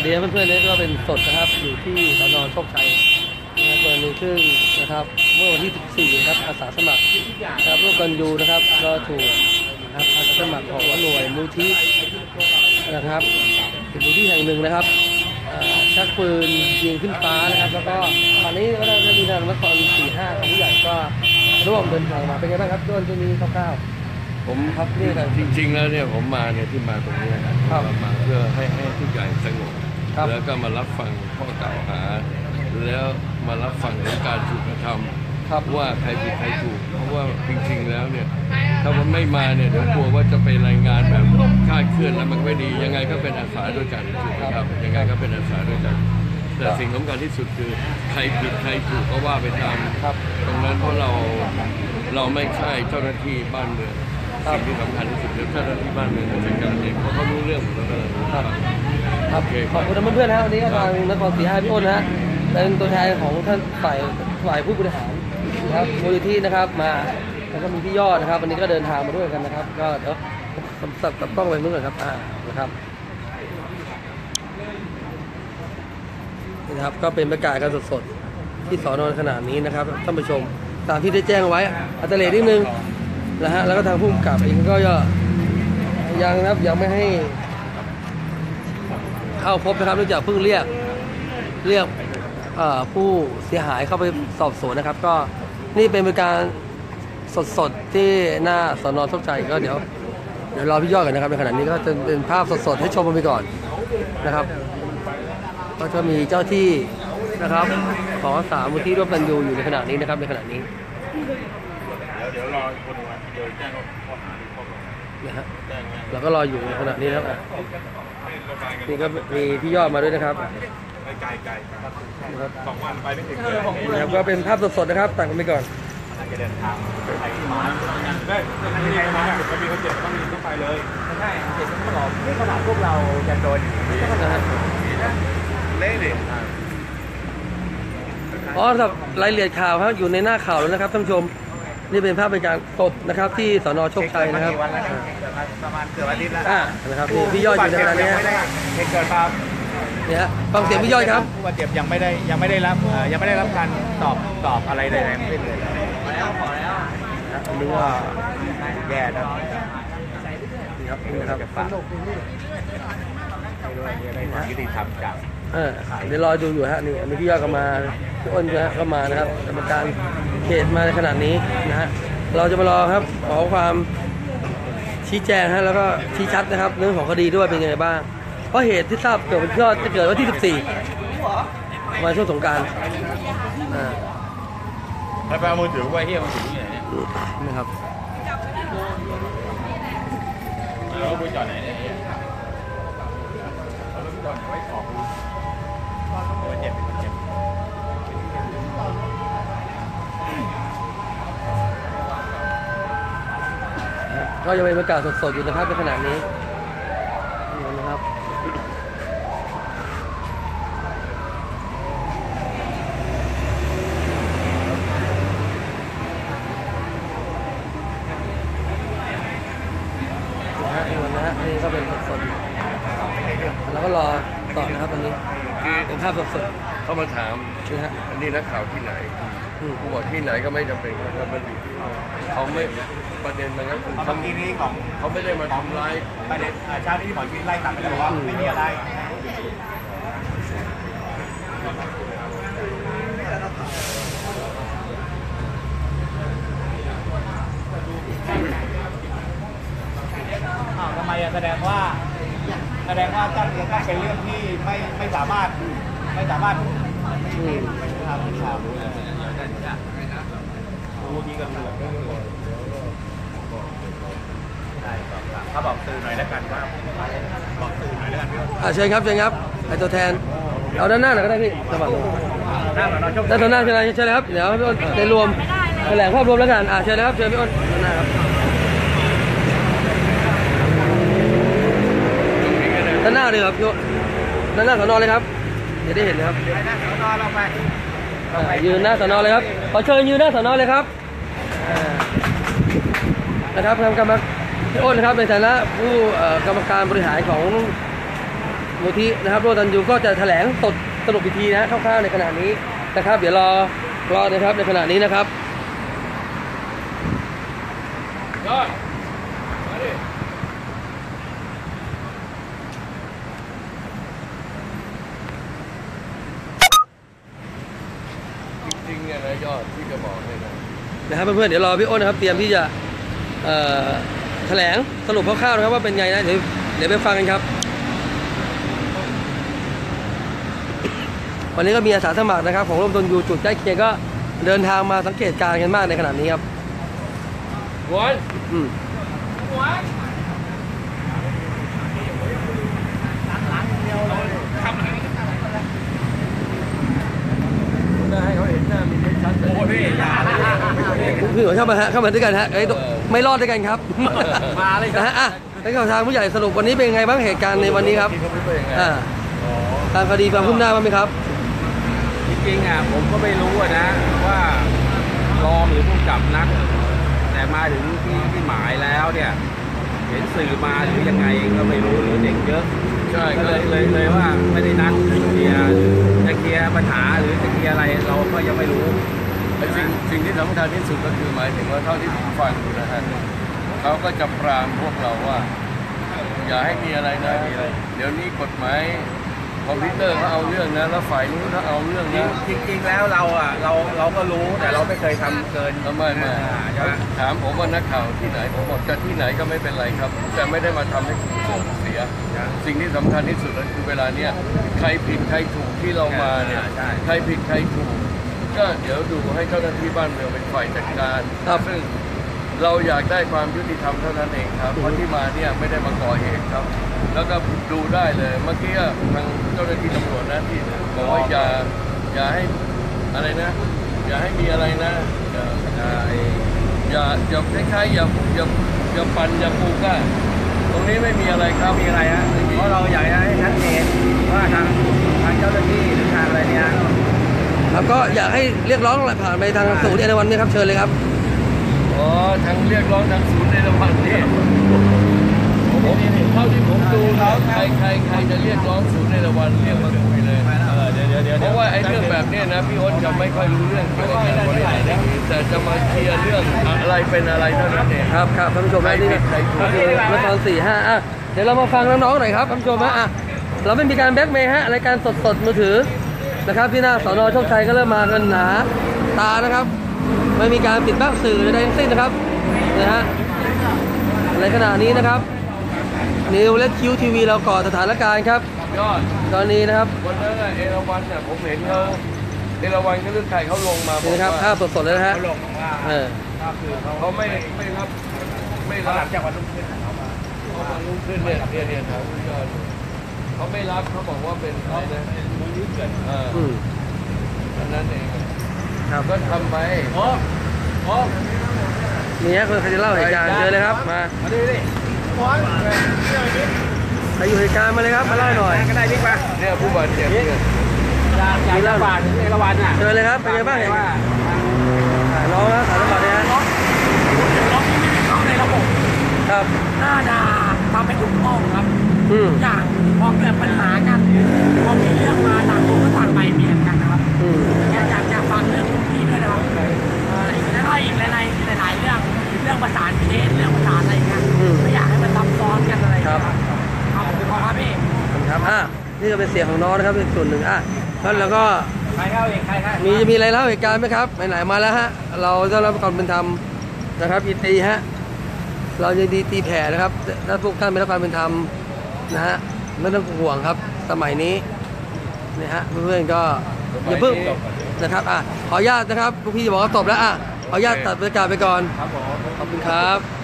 วัสดีครับเพื่อนๆนี่ก็เป็นสดนะครับอยู่ที่สนโชคชัยนะครับกรณีซึ่งนะครับเมื่อวันที่ 14 นะครับอาสาสมัครนะครับร่วมกันยูนะครับก็ถูกนะครับอาสาสมัครของหน่วยมูลที่นะครับเป็นมูลที่แห่งหนึ่งนะครับเอ่อชักปืนยิงขึ้นฟ้านะครับ แล้วก็ตอนนี้ก็ได้มีทางนครสี่ห้าของผู้ใหญ่ก็ร่วมเดินทางมาเป็นไงบ้างครับด้วนช่วงนี้คร่าวผมครับนี่ครับจริง ๆ แล้วเนี่ยผมมาเนี่ยที่มาตรงนี้นะครับครับมาเพื่อให้ให้ทุกอย่างสงบ ครับ แล้วก็มารับฟังข้อกล่าวหา แล้วมารับฟังถึงการถูกกระทๆครับำว่าใครผิดใครถูก เพราะว่าจริงๆแล้วเนี่ย ถ้ามันไม่มาเนี่ยเดี๋ยวกลัวว่าจะไปรายงานแบบคลาดเคลื่อนแล้วมันไม่ดี ยังไงก็เป็นอาสาด้วยกันถูกไหมครับ ยังไงก็เป็นอาสาด้วยกัน แต่สิ่งสำคัญที่สุดคือใครผิดใครถูกก็ว่าไปตาม ครับ ตรงนั้นเพราะเราเราไม่ใช่เจ้าหน้าที่บ้านเมืองครับ สิ่งที่สำคัญที่สุดคือเจ้าหน้าที่บ้านเมืองเขาจัดการเองเพราะเขารู้เรื่องหมดแล้วก็เลยครับ ครับ ขอบคุณเพื่อนๆนะครับวันนี้ก็ทางนครศรีห้าพี่อ้นนะฮะเป็นตัวแทนของท่านฝ่ายฝ่ายผู้บริหารนะครับมูลนิธินะครับมาแล้วก็มีพี่ยอดนะครับ วันนี้ก็เดินทางมาด้วยกันนะครับ ก็เดี๋ยวสับตับต้องไปนู่นก่อนครับอ่านะครับนะครับ ก็เป็นบรรยากาศการสดๆที่สอนอนขนาดนี้นะครับท่านผู้ชมตามที่ได้แจ้งไว้อัตเลนิดนึง นะฮะแล้วก็ทางผู้กำกับเองก็ยังนะครับยังไม่ให้เข้าพบนะครับเนื่องจากเพิ่งเรียกเรียกผู้เสียหายเข้าไปสอบสวนนะครับ ก็นี่เป็นบริการสดๆที่หน้าสอนอโชคชัยก็เดี๋ยวเดี๋ยวรอพี่ยอดกันนะครับในขณะนี้ก็จะเป็นภาพสดๆให้ชมกันไปก่อนนะครับ ก็จะมีเจ้าที่นะครับ ของสามมูลที่ร่วมกันอยู่อยู่ในขณะนี้นะครับในขณะนี้ ดี๋ยวเดี๋ยวรอคนมาเดี๋ยวแจ้งข้อหาหรือข้อกล่าวหานะฮะแจ้งไว้เราก็รออยู่ในขณะนี้นะครับอะนี่ก็มีพี่ยอดมาด้วยนะครับไม่ไกลไกลครับนะครับสองวันไปไม่ถึงเลยนะครับก็เป็นภาพสดๆนะครับต่างกันไปก่อนน่าจะเดินทางไปมาได้ไม่มีใครมาไม่มีคนเจ็บต้องมีต้องไปเลยใช่เห็นเขาบอกนี่ขนาดพวกเราจะโดนอย่างนี้นะฮะเละดิอ๋อสำหรับรายละเอียดข่าวครับอยู่ในหน้าข่าวแล้วนะครับท่านผู้ชม นี่เป็นภาพเป็นการสดนะครับ ที่สนโชคชัยนะครับวันแล้วนะเกิดมาประมาณเกือบอาทิตย์แล้วอ่านะครับนี่พี่ยอดอยู่ในขณะนี้ไม่ได้เหตุเกิดมาเนี่ยฮะฟังเสียงพี่ยอดครับ ผู้บาดเจ็บยังไม่ได้ยังไม่ได้รับเอ่อยังไม่ได้รับการตอบตอบอะไรใดๆทั้งสิ้นเลยพอแล้วพอแล้วอันนี้ว่าแย่นะนี่ครับนี่นะครับฝากให้ด้วยได้ความยุติธรรมจากเออเดี๋ยวรอดูอยู่ฮะนี่อันนี้พี่ยอดก็มาพี่อ้นก็ก็มานะครับกรรมการ เขตมาในขนาดนี้นะฮะเราจะมารอครับขอความชี้แจงฮะแล้วก็ชี้ชัดนะครับ เรื่องของคดีด้วยเป็นยังไงบ้าง เพราะเหตุที่ทราบเกิดวันที่ยอดจะเกิดวันที่ 14ประมาณช่วงสงกรารอ่าให้ไปเอามือถือไว้เฮียมือถืออยู่ไหนเนี่ยนะครับแล้วไปจอดไหนเนี่ย ก็ยังเป็นบรรยากาศสดๆอยู่นะครับในขณะนี้นี่นะครับนะฮะนี่นะฮะนี่ก็เป็นสดๆอยู่แล้วก็รอต่อนะครับวันนี้คือเป็นภาพสดเขามาถามๆ นะฮะอันนี้นักข่าวที่ไหนอืมผู้บอกที่ไหนก็ไม่จำเป็นเขามันอยู่ที่เขาไม่ประเด็นมันก็คือเมื่เขาอกี้นี้ของเขาไม่ได้มาทำร้ายประเด็นอ่าเช้านี้ที่หมอชีวิตไล่ตัดไปแล้วบอกว่าไม่มีอะไรอ้าวทำไมอะแสดงว่า แสดงว่าจ้างเรียนก็เป็นเรื่องที่ไม่ไม่สามารถไม่สามารถ อืม ทำข่าวรู้เลยเมื่อกี้ก็คือแบบใช่ครับเขาบอกสื่อหน่อยแล้วกันว่าบอกสื่อหน่อยแล้วกันพี่อ่าเชิญครับเชิญครับไอตัวแทนเอาด้านหน้าหน่อยก็ได้พี่สมัครหน้าหมือนเราโชคด้านหน้าเชิญเลยเชิญเลยครับเดี๋ยวพี่อ้นในรวมแถลงภาพรวมแล้วกันอ่าเชิญเลยครับเชิญพี่อ้นด้านหน้าครับด้านหน้าเลยครับพี่อ้นด้านหน้าสอนอเลยครับเดี๋ยวได้เห็นนะครับไปหน้าสอนอเราไป ยืนหน้าสนอเลยครับ ขอเชิญยืนหน้าสนอเลยครับนะครับทางกรรมการพี่อ้นนะครับในฐานะผู้กรรมการบริหารของมูลที่นะครับร่วมตันยูก็จะแถลงสดสรุปอีกทีนะคร่าวๆในขณะนี้นะครับ เดี๋ยวรอรอนะครับในขณะนี้นะครับยอดมาดิจ ริงๆเนี่ยนะยอดที่จะบอกเลยนะนะครับเพื่อนๆเดี๋ยวรอพี่อ้นนะครับ เตรียมที่จะเอ่อแถลงสรุปคร่าวๆนะครับว่าเป็นไงนะเดี๋ยวเดี๋ยวไปฟังกันครับ วันนี้ก็มีอาสาสมัครนะครับ ของร่วมตนยูจุดใกล้เคียงก็เดินทางมาสังเกตการณ์กันมากในขณะนี้ครับ วันอืมจะให้เขาเห็นหน้ามี ชัดๆโอ้พี่อย่าพี่หัวเข้ามาฮะเข้ามาด้วยกันฮะเอ้ยเออไม่รอดด้วยกันครับมาเลยครับนะฮะอะให้ข่าวทางผู้ใหญ่สรุปวันนี้เป็นไงบ้างเหตุการณ์ในวันนี้ครับที่เขาพูดว่ายังไงอ่าทางคดีความคืบหน้าบ้างไหมครับ จริงๆอะผมก็ไม่รู้อะนะว่ารองหรือผู้จับนัก แต่มาถึงที่ที่หมายแล้วเนี่ยเห็นสื่อมาหรือยังไงก็ไม่รู้หรือเด็กเยอะใช่ก็ก็เลเลยยเลยเลยว่าไม่ได้นัดเคลียร์จะเคลียร์ปัญหาหรือจะเคลียร์อะไรเราก็ยังไม่รู้ไอ้ สิ่งสิ่งที่สำคัญที่สุดก็คือหมายถึงว่าเท่าที่ผมฟังดูนะฮะเขาก็จะปรามพวกเราว่า อย่าให้มีอะไรนะเดี๋ยวนี้กฎหมายคอมพิวเตอร์เขาเอาเรื่องนะแล้วฝ่ายนู้นเขาเอาเรื่องจริงนะจริงๆแล้วเราอะเราเราก็รู้แต่เราไม่เคยทำเกินทำไมมาอ่าใช่ไหมถามผมว่านักข่าวที่ไหนผมบอกจะที่ไหนก็ไม่เป็นไรครับ แต่ไม่ได้มาทำให้คุณเสื่อมเสีย สิ่งที่สำคัญที่สุดก็คือเวลาเนี้ยใครผิดใครถูกที่เรามาเนี่ยใช่ ใครผิดใครถูก ก็เดี๋ยวดูให้เจ้าหน้าที่บ้านเมืองเป็นฝ่ายจัดการครับซึ่งเราอยากได้ความยุติธรรมเท่านั้นเองครับ เพราะที่มาเนี่ยไม่ได้มาก่อเหตุครับ แล้วก็ดูได้เลยเมื่อกี้ทางเจ้าหน้าที่ตำรวจนะที่บอกว่าอย่าอย่าให้อะไรนะ อย่าให้มีอะไรนะอย่าอย่าอย่าคล้ายๆอย่าอย่าอย่าปั่นอย่าปลูกอะตรงนี้ไม่มีอะไรครับมีอะไรฮะไม่มีเพราะเราอยากจะให้ชัดเจนว่าทางทางเจ้าหน้าที่หรือทางอะไรเนี่ย ครับก็อยากให้เรียกร้องอะไรผ่านไปทางศูนย์เอราวันไหมครับเชิญเลยครับอ๋อทางเรียกร้องทางศูนย์ในระหว่างนี้ผมเท่าที่ผมดูแล้วใครใครใครจะเรียกร้องศูนย์ในระหว่างเรียกมาคุยเลยเดี๋ยวเดี๋ยวเดี๋ยวเพราะว่าไอ้เรื่องแบบเนี้ยนะพี่อ้นจะไม่ค่อยรู้เรื่องเกี่ยวกับการบริหารอย่างนี้แต่จะมาเคลียร์เรื่องอะไรเป็นอะไรเท่านั้นเองครับครับท่านผู้ชมนะนี่นะใครผิดใครถูกก็คือนครสี่ห้าอะเดี๋ยวเรามาฟังน้องๆหน่อยครับท่านผู้ชมฮะอะเราไม่มีการแบล็กเมย์ฮะรายการสดๆมือถือ นะครับที่หน้าสอนอโชคชัยก็เริ่มมากันหนาตานะครับ ไม่มีการปิดบังสื่อใดๆทั้งสิ้นนะครับนะฮะในขณะนี้นะครับนิวและคิวทีวีเราก่อสถานการณ์ครับยอดตอนนี้นะครับวันนั้นน่ะเอราวันเนี่ยผมเห็นเขาเอราวันก็เรื่องใครเขาลงมาบนี่อกนะครับภาว่าพสดๆเลยนะฮะเขาลงว่าเออก็คือเขาเขาไม่ไม่รับไม่เขารัหลับงจากวันรุ่งขึ้นเขามาเขามาลุกขึ้นเนี่ยเนี่ยเนี่ยทางยอดเขาไม่รับเขาบอกว่าเป็นอะไรนะ เอออืมอันนั้นเองครับก็ทำไปโอ้โอ้นี่ฮะคนใครจะเล่าเหตุการณ์เจอเลยครับ มามาดิดิบอลใครอยู่เหตุการณ์มาเลยครับ มาเล่าหน่อยก็ได้บิ๊กมาเนี่ยผู้บาดเจ็บเนี่ยอยากอยากจะฝากถึงเอราวันน่ะเจอเลยครับเป็นไงบ้างเห็นว่าอ่าน้องนะสารบัตรเนี่ยฮะล็อกที่ไม่มีเข้าในระบบครับหน้าด่าทำให้ถูกต้องครับ อืม อย่างพอเกิดปัญหากันพอมีเรื่องมาต่างคนก็ต่างไปเมียนกันนะครับอืม อยากอยากจะฟังเรื่องพวกนี้ด้วยนะครับเอ่ออีกแล้วก็อีกหลายๆหลายๆเรื่องเรื่องประสานเคสเรื่องประสานอะไรเงี้ยไม่อยากให้มันซับซ้อนกันอะไรเงี้ยครับครับขอบคุณครับพี่ครับอะนี่ก็เป็นเสียงของน้องนะครับเป็นส่วนหนึ่งอะแล้วก็ใครเข้าเองใครเข้ามีมีอะไรเล่าเหตุการณ์ไหมครับไหนๆมาแล้วฮะเราจะรับความเป็นธรรมนะครับยินดีฮะเรายินดีตีแผ่นะครับถ้าพวกท่านไม่รับความเป็นธรรม นะฮะไม่ต้องห่วงครับสมัยนี้นะฮะเพื่อนๆก็อย่าเพิ่งนะครับอะขออนุญาตนะครับพวกพี่จะบอกว่าจบแล้วอะขออนุญาตตัดบรรยากาศไปก่อนครับผมขอบคุณครับ